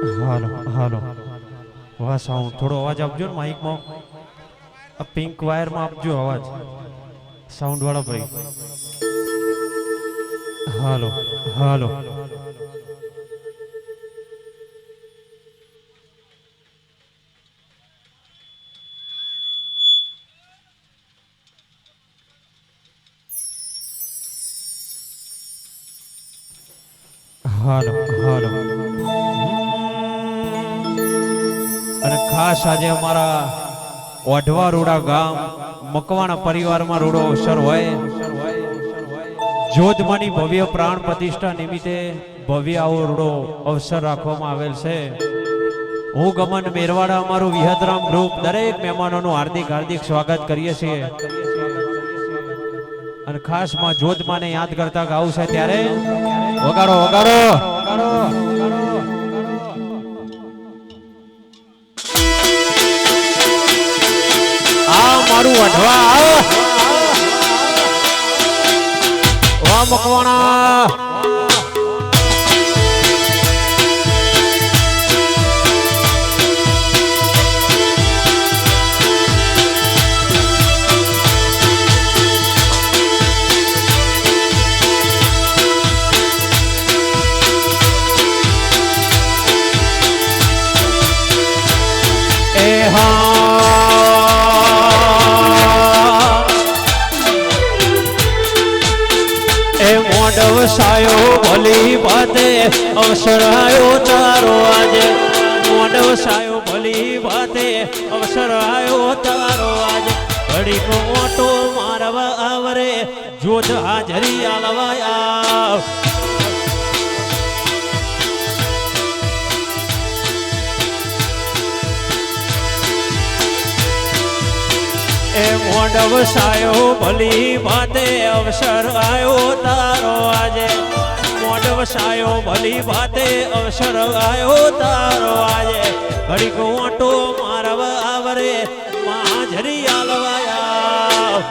હાલો હાલો વાહ સાઉન્ડ થોડો અવાજ આપજો ને માઇકમાં. આ પિંક વાયરમાં આપજો અવાજ. સાઉન્ડ વાળા ભાઈ. હાલો હાલો. હાલો હાલો. ખાસ આજે અમારા ઓઢવા રોડા ગામ, મકવાણા પરિવારમાં રોડો અવસર હોય. જોધમાની ભવ્ય પ્રાણ પ્રતિષ્ઠા નિમિત્તે ભવ્ય આવો રોડો અવસર રાખવામાં આવેલ છે. હું ગમન મેરવાડા, અમારું વિહતરામ ગ્રુપ દરેક મહેમાનોનું હાર્દિક હાર્દિક સ્વાગત કરીએ છીએ. અને ખાસમાં જોધમાને યાદ કરતા ગાવું છે ત્યારે. વગાડો વગાડો. આ વઢવા મકવાણા. મોડવ સાયો ભલી ભાતે, અવસરાયો તારો આજે. મોડવ સાયો ભલી ભાતે, અવસરાયો તારો આજે. ઘડીક મોટો મારવા આવરે જોધ હાજરી આલવા આવ એ મોડવ સાયો ભલી ભાતે અવસર આવ્યો તારો આજે. મોડવસાયો ભલી ભાતે અવસર આવ્યો તારો આજે. ઘડીક ઓટો મારવ આવરે માજરી આલવાયા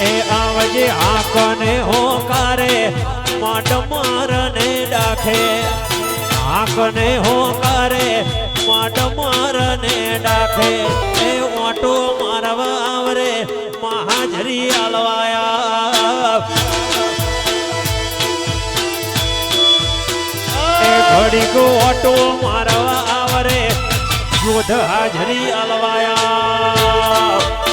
એ આવજે આંકને હોકારે માટ મારને ડાખે. આંખને હોકારે માટ મારને ડાખે. એ ઓટો મારવા આવરે, મહાજરી આલવાયા. ઘડીક ઓટો મારવા આવરે જોધ હાજરી આલવાયા.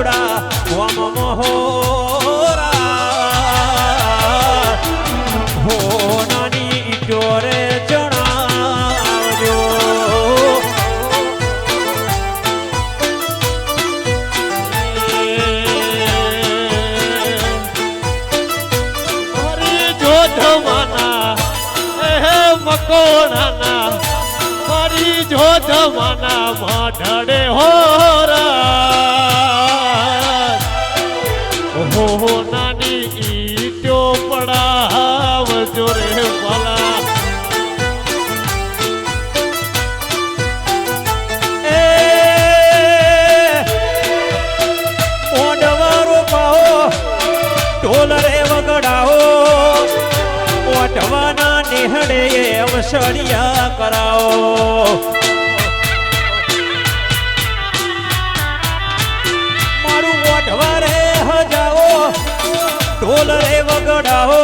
રૂડા વામ મહોરા. હો નાની ઈટોરે જણાવજો. મારી મારી જોધવાના માઢડે નેહડે અવસરિયા કરાવો. મારું ઓઢવા રે હજાવો ઢોલ રે વગડાવો.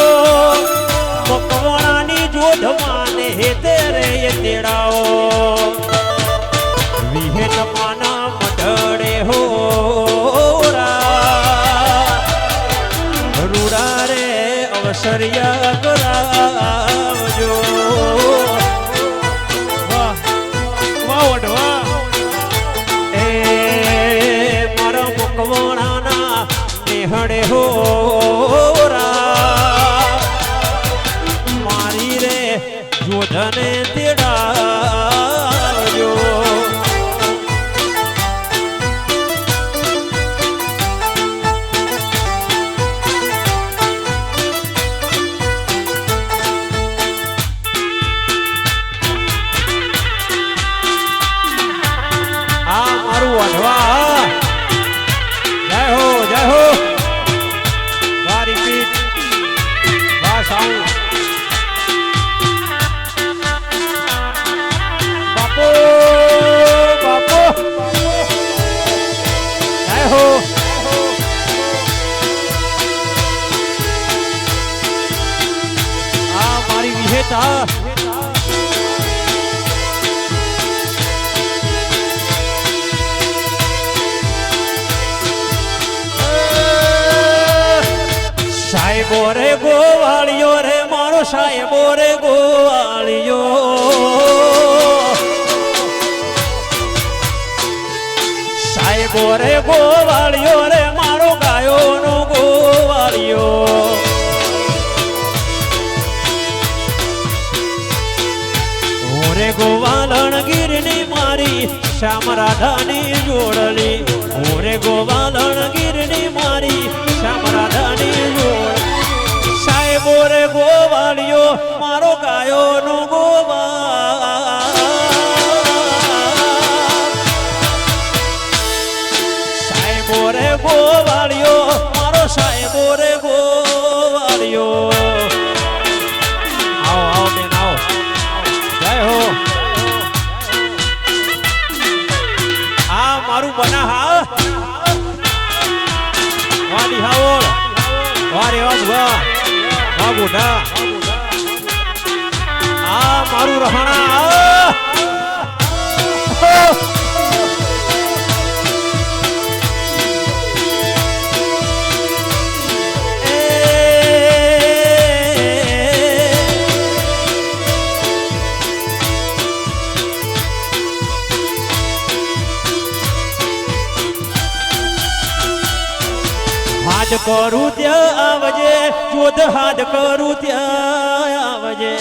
ওরে গোয়ালিও রে মর সাহেব ওরে গোয়ালিও সাহেব ওরে গোয়ালিও রে মারো গায়ন গোয়ালিও ওরে গোয়ালন গিরনি মারি শ্যাম রাধানি જોડલી ઓરે ગોવાલણ રે ગોવાળિયો મારો ગાયો કરું ત્યાં આવજે, જોધ હાથ કરું ત્યાં આવજે.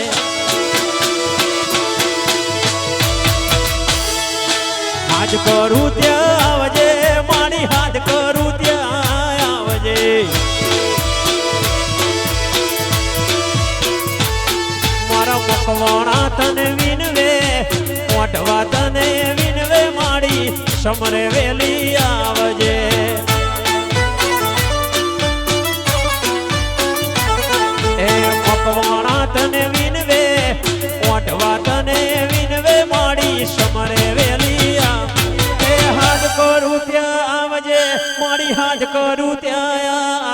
હાથ કરું ત્યાં આવજે, મારી હાથ કરું ત્યાં આવજે. મારા મકવાણા તને વિનવે મોટવા તને વિનવે માડી સમરે મારી હાથ કરું ત્યાં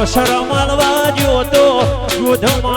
અવસર માનવા જો ગોધમ